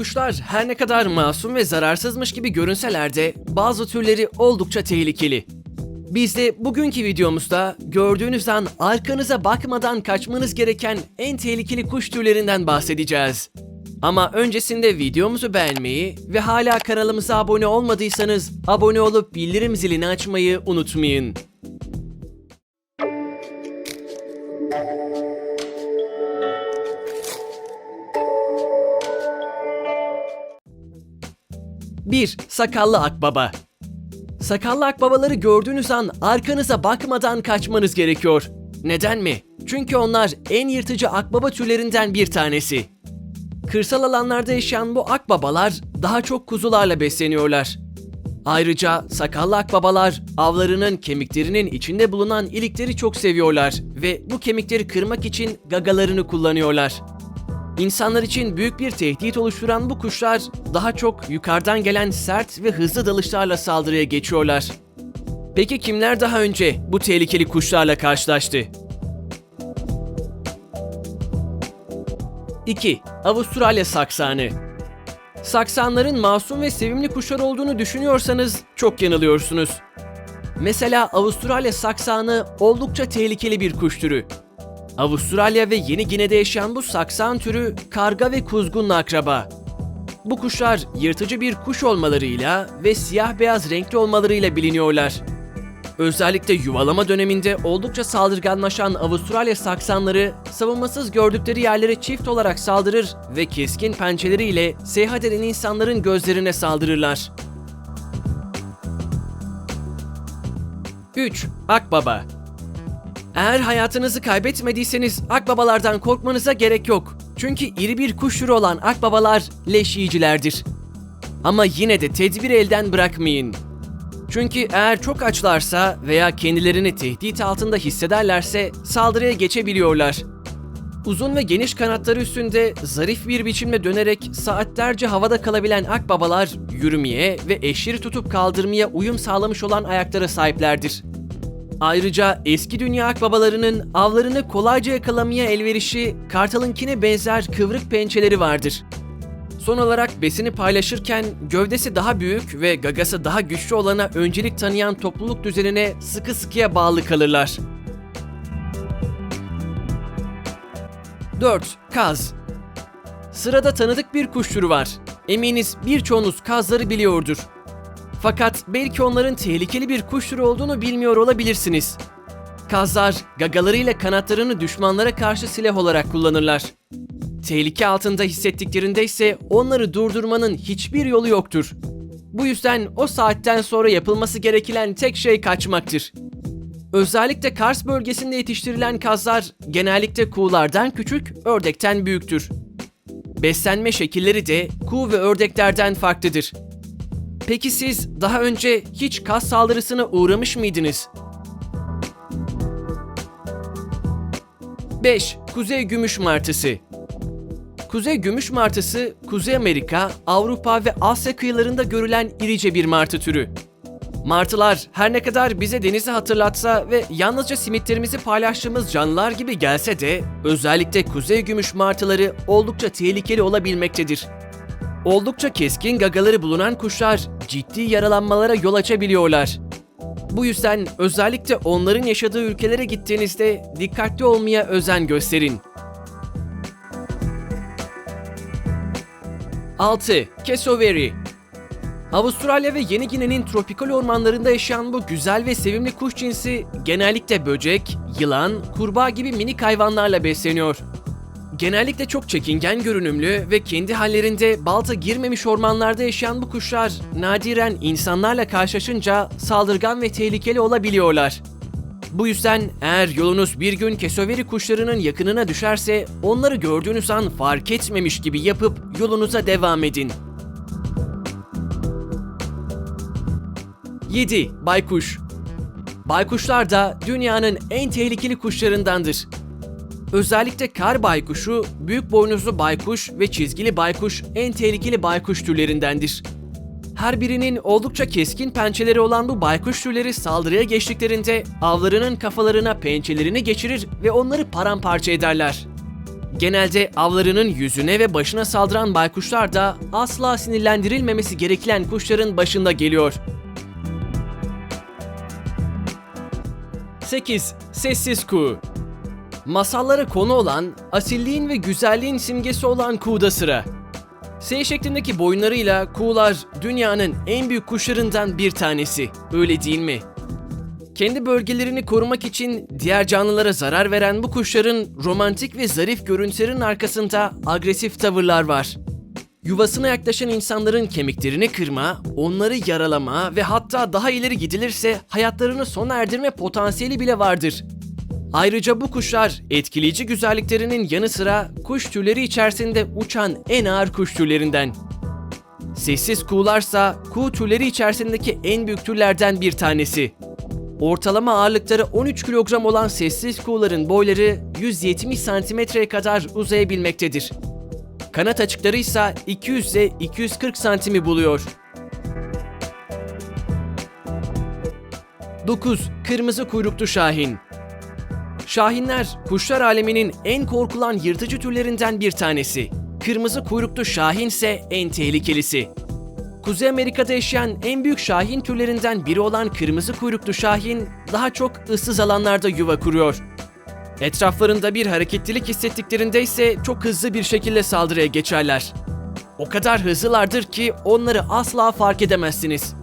kuşlar her ne kadar masum ve zararsızmış gibi görünseler de bazı türleri oldukça tehlikeli. Biz de bugünkü videomuzda gördüğünüz an arkanıza bakmadan kaçmanız gereken en tehlikeli kuş türlerinden bahsedeceğiz. Ama öncesinde videomuzu beğenmeyi ve hala kanalımıza abone olmadıysanız abone olup bildirim zilini açmayı unutmayın. Bir Sakallı akbaba Sakallı akbabaları gördüğünüz an arkanıza bakmadan kaçmanız gerekiyor. Neden mi? Çünkü onlar en yırtıcı akbaba türlerinden bir tanesi. Kırsal alanlarda yaşayan bu akbabalar daha çok kuzularla besleniyorlar. Ayrıca sakallı akbabalar avlarının kemiklerinin içinde bulunan ilikleri çok seviyorlar ve bu kemikleri kırmak için gagalarını kullanıyorlar. İnsanlar için büyük bir tehdit oluşturan bu kuşlar daha çok yukarıdan gelen sert ve hızlı dalışlarla saldırıya geçiyorlar. Peki kimler daha önce bu tehlikeli kuşlarla karşılaştı? 2. Avustralya saksanı Saksanların masum ve sevimli kuşlar olduğunu düşünüyorsanız çok yanılıyorsunuz. Mesela Avustralya saksanı oldukça tehlikeli bir kuş türü. Avustralya ve Yeni Gine'de yaşayan bu saksan türü karga ve kuzgunla akraba. Bu kuşlar yırtıcı bir kuş olmalarıyla ve siyah beyaz renkli olmalarıyla biliniyorlar. Özellikle yuvalama döneminde oldukça saldırganlaşan Avustralya saksanları savunmasız gördükleri yerlere çift olarak saldırır ve keskin pençeleriyle seyahat eden insanların gözlerine saldırırlar. 3. Akbaba eğer hayatınızı kaybetmediyseniz akbabalardan korkmanıza gerek yok. Çünkü iri bir kuş türü olan akbabalar leş yiyicilerdir. Ama yine de tedbiri elden bırakmayın. Çünkü eğer çok açlarsa veya kendilerini tehdit altında hissederlerse saldırıya geçebiliyorlar. Uzun ve geniş kanatları üstünde zarif bir biçimde dönerek saatlerce havada kalabilen akbabalar yürümeye ve eşleri tutup kaldırmaya uyum sağlamış olan ayaklara sahiplerdir. Ayrıca eski dünya akbabalarının avlarını kolayca yakalamaya elverişi kartalınkine benzer kıvrık pençeleri vardır. Son olarak besini paylaşırken gövdesi daha büyük ve gagası daha güçlü olana öncelik tanıyan topluluk düzenine sıkı sıkıya bağlı kalırlar. 4. Kaz Sırada tanıdık bir kuş türü var. Eminiz birçoğunuz kazları biliyordur. Fakat belki onların tehlikeli bir kuş türü olduğunu bilmiyor olabilirsiniz. Kazlar gagalarıyla kanatlarını düşmanlara karşı silah olarak kullanırlar. Tehlike altında hissettiklerinde ise onları durdurmanın hiçbir yolu yoktur. Bu yüzden o saatten sonra yapılması gereken tek şey kaçmaktır. Özellikle Kars bölgesinde yetiştirilen kazlar genellikle kuğulardan küçük, ördekten büyüktür. Beslenme şekilleri de kuğu ve ördeklerden farklıdır. Peki siz daha önce hiç kas saldırısına uğramış mıydınız? 5. Kuzey Gümüş Martısı Kuzey Gümüş Martısı, Kuzey Amerika, Avrupa ve Asya kıyılarında görülen irice bir martı türü. Martılar her ne kadar bize denizi hatırlatsa ve yalnızca simitlerimizi paylaştığımız canlılar gibi gelse de özellikle kuzey gümüş martıları oldukça tehlikeli olabilmektedir. Oldukça keskin gagaları bulunan kuşlar ciddi yaralanmalara yol açabiliyorlar. Bu yüzden özellikle onların yaşadığı ülkelere gittiğinizde dikkatli olmaya özen gösterin. 6. Cassowary Avustralya ve Yeni Gine'nin tropikal ormanlarında yaşayan bu güzel ve sevimli kuş cinsi genellikle böcek, yılan, kurbağa gibi minik hayvanlarla besleniyor. Genellikle çok çekingen görünümlü ve kendi hallerinde balta girmemiş ormanlarda yaşayan bu kuşlar nadiren insanlarla karşılaşınca saldırgan ve tehlikeli olabiliyorlar. Bu yüzden eğer yolunuz bir gün kesöveri kuşlarının yakınına düşerse onları gördüğünüz an fark etmemiş gibi yapıp yolunuza devam edin. 7. Baykuş Baykuşlar da dünyanın en tehlikeli kuşlarındandır. Özellikle kar baykuşu, büyük boynuzlu baykuş ve çizgili baykuş en tehlikeli baykuş türlerindendir. Her birinin oldukça keskin pençeleri olan bu baykuş türleri saldırıya geçtiklerinde avlarının kafalarına pençelerini geçirir ve onları paramparça ederler. Genelde avlarının yüzüne ve başına saldıran baykuşlar da asla sinirlendirilmemesi gereken kuşların başında geliyor. 8. Sessiz kuğu Masallara konu olan, asilliğin ve güzelliğin simgesi olan kuğuda sıra. S şeklindeki boyunlarıyla kuğular dünyanın en büyük kuşlarından bir tanesi. Öyle değil mi? Kendi bölgelerini korumak için diğer canlılara zarar veren bu kuşların romantik ve zarif görüntülerin arkasında agresif tavırlar var. Yuvasına yaklaşan insanların kemiklerini kırma, onları yaralama ve hatta daha ileri gidilirse hayatlarını sona erdirme potansiyeli bile vardır. Ayrıca bu kuşlar etkileyici güzelliklerinin yanı sıra kuş türleri içerisinde uçan en ağır kuş türlerinden. Sessiz kuğularsa kuğu türleri içerisindeki en büyük türlerden bir tanesi. Ortalama ağırlıkları 13 kilogram olan sessiz kuğuların boyları 170 santimetreye kadar uzayabilmektedir. Kanat açıkları ise 200 ile 240 santimi buluyor. 9. Kırmızı kuyruklu şahin Şahinler, kuşlar aleminin en korkulan yırtıcı türlerinden bir tanesi. Kırmızı kuyruklu şahin ise en tehlikelisi. Kuzey Amerika'da yaşayan en büyük şahin türlerinden biri olan kırmızı kuyruklu şahin daha çok ıssız alanlarda yuva kuruyor. Etraflarında bir hareketlilik hissettiklerinde ise çok hızlı bir şekilde saldırıya geçerler. O kadar hızlılardır ki onları asla fark edemezsiniz.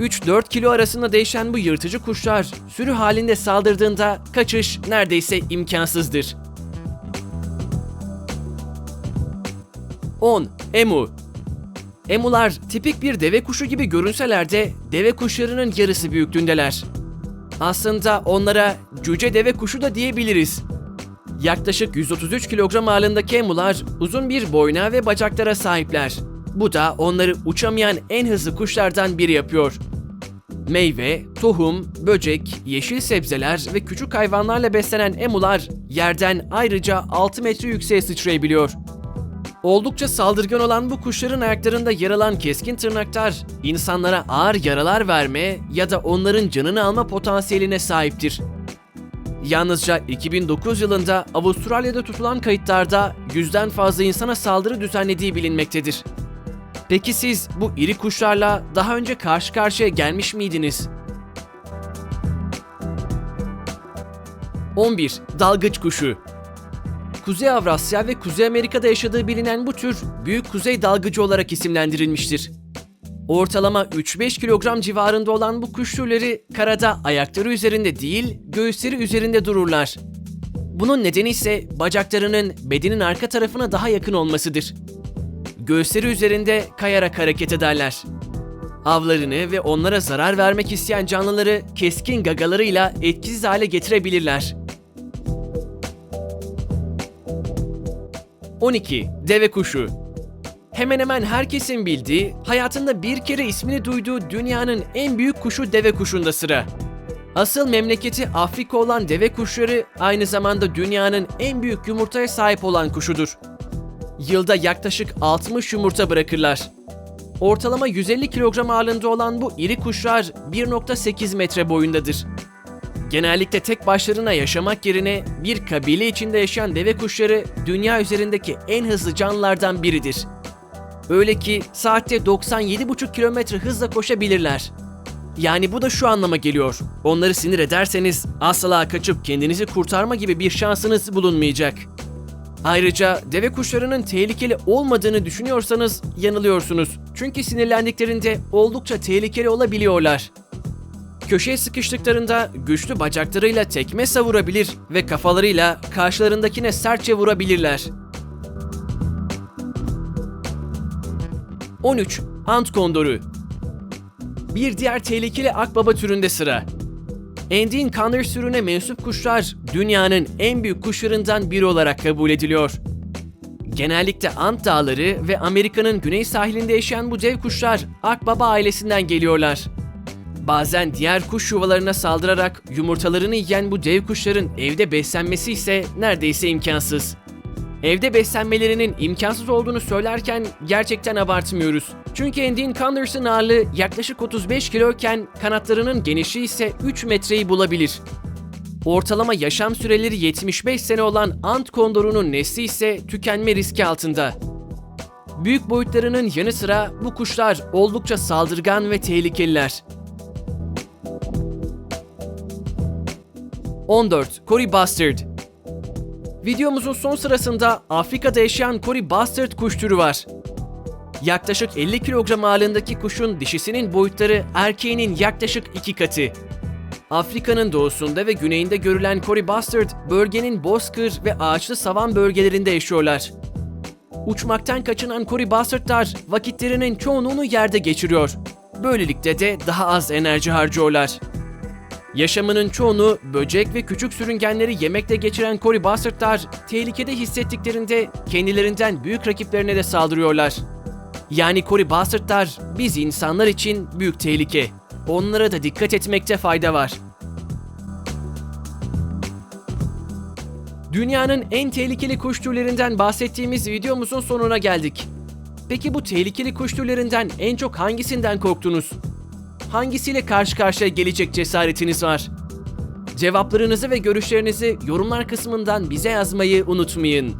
3-4 kilo arasında değişen bu yırtıcı kuşlar sürü halinde saldırdığında kaçış neredeyse imkansızdır. 10. Emu Emular tipik bir deve kuşu gibi görünseler de deve kuşlarının yarısı büyüklüğündeler. Aslında onlara cüce deve kuşu da diyebiliriz. Yaklaşık 133 kilogram ağırlığındaki emular uzun bir boyna ve bacaklara sahipler. Bu da onları uçamayan en hızlı kuşlardan biri yapıyor. Meyve, tohum, böcek, yeşil sebzeler ve küçük hayvanlarla beslenen emular yerden ayrıca 6 metre yükseğe sıçrayabiliyor. Oldukça saldırgan olan bu kuşların ayaklarında yer alan keskin tırnaklar insanlara ağır yaralar verme ya da onların canını alma potansiyeline sahiptir. Yalnızca 2009 yılında Avustralya'da tutulan kayıtlarda yüzden fazla insana saldırı düzenlediği bilinmektedir. Peki siz bu iri kuşlarla daha önce karşı karşıya gelmiş miydiniz? 11. Dalgıç kuşu Kuzey Avrasya ve Kuzey Amerika'da yaşadığı bilinen bu tür büyük kuzey dalgıcı olarak isimlendirilmiştir. Ortalama 3-5 kilogram civarında olan bu kuş türleri karada ayakları üzerinde değil, göğüsleri üzerinde dururlar. Bunun nedeni ise bacaklarının bedenin arka tarafına daha yakın olmasıdır. Göğüsleri üzerinde kayarak hareket ederler. Avlarını ve onlara zarar vermek isteyen canlıları keskin gagalarıyla etkisiz hale getirebilirler. 12. Deve kuşu Hemen hemen herkesin bildiği, hayatında bir kere ismini duyduğu dünyanın en büyük kuşu deve kuşunda sıra. Asıl memleketi Afrika olan deve kuşları aynı zamanda dünyanın en büyük yumurtaya sahip olan kuşudur. Yılda yaklaşık 60 yumurta bırakırlar. Ortalama 150 kilogram ağırlığında olan bu iri kuşlar 1.8 metre boyundadır. Genellikle tek başlarına yaşamak yerine bir kabile içinde yaşayan deve kuşları dünya üzerindeki en hızlı canlılardan biridir. Öyle ki saatte 97,5 kilometre hızla koşabilirler. Yani bu da şu anlama geliyor. Onları sinir ederseniz asla kaçıp kendinizi kurtarma gibi bir şansınız bulunmayacak. Ayrıca deve kuşlarının tehlikeli olmadığını düşünüyorsanız yanılıyorsunuz. Çünkü sinirlendiklerinde oldukça tehlikeli olabiliyorlar. Köşeye sıkıştıklarında güçlü bacaklarıyla tekme savurabilir ve kafalarıyla karşılarındakine sertçe vurabilirler. 13. Ant kondoru Bir diğer tehlikeli akbaba türünde sıra. Endiğin Condor sürüne mensup kuşlar dünyanın en büyük kuşlarından biri olarak kabul ediliyor. Genellikle Ant Dağları ve Amerika'nın güney sahilinde yaşayan bu dev kuşlar akbaba ailesinden geliyorlar. Bazen diğer kuş yuvalarına saldırarak yumurtalarını yiyen bu dev kuşların evde beslenmesi ise neredeyse imkansız. Evde beslenmelerinin imkansız olduğunu söylerken gerçekten abartmıyoruz. Çünkü Endin Condors'ın ağırlığı yaklaşık 35 kiloyken kanatlarının genişliği ise 3 metreyi bulabilir. Ortalama yaşam süreleri 75 sene olan ant kondorunun nesli ise tükenme riski altında. Büyük boyutlarının yanı sıra bu kuşlar oldukça saldırgan ve tehlikeliler. 14. Cory Bustard Videomuzun son sırasında Afrika'da yaşayan Cory Bustard kuş türü var. Yaklaşık 50 kilogram ağırlığındaki kuşun dişisinin boyutları erkeğinin yaklaşık iki katı. Afrika'nın doğusunda ve güneyinde görülen Cory Bustard, bölgenin bozkır ve ağaçlı savan bölgelerinde yaşıyorlar. Uçmaktan kaçınan Cory Bustard'lar vakitlerinin çoğunluğunu yerde geçiriyor. Böylelikle de daha az enerji harcıyorlar. Yaşamının çoğunu böcek ve küçük sürüngenleri yemekle geçiren Cory Bustard'lar tehlikede hissettiklerinde kendilerinden büyük rakiplerine de saldırıyorlar. Yani Cory Bustard'lar biz insanlar için büyük tehlike. Onlara da dikkat etmekte fayda var. Dünyanın en tehlikeli kuş türlerinden bahsettiğimiz videomuzun sonuna geldik. Peki bu tehlikeli kuş türlerinden en çok hangisinden korktunuz? Hangisiyle karşı karşıya gelecek cesaretiniz var? Cevaplarınızı ve görüşlerinizi yorumlar kısmından bize yazmayı unutmayın.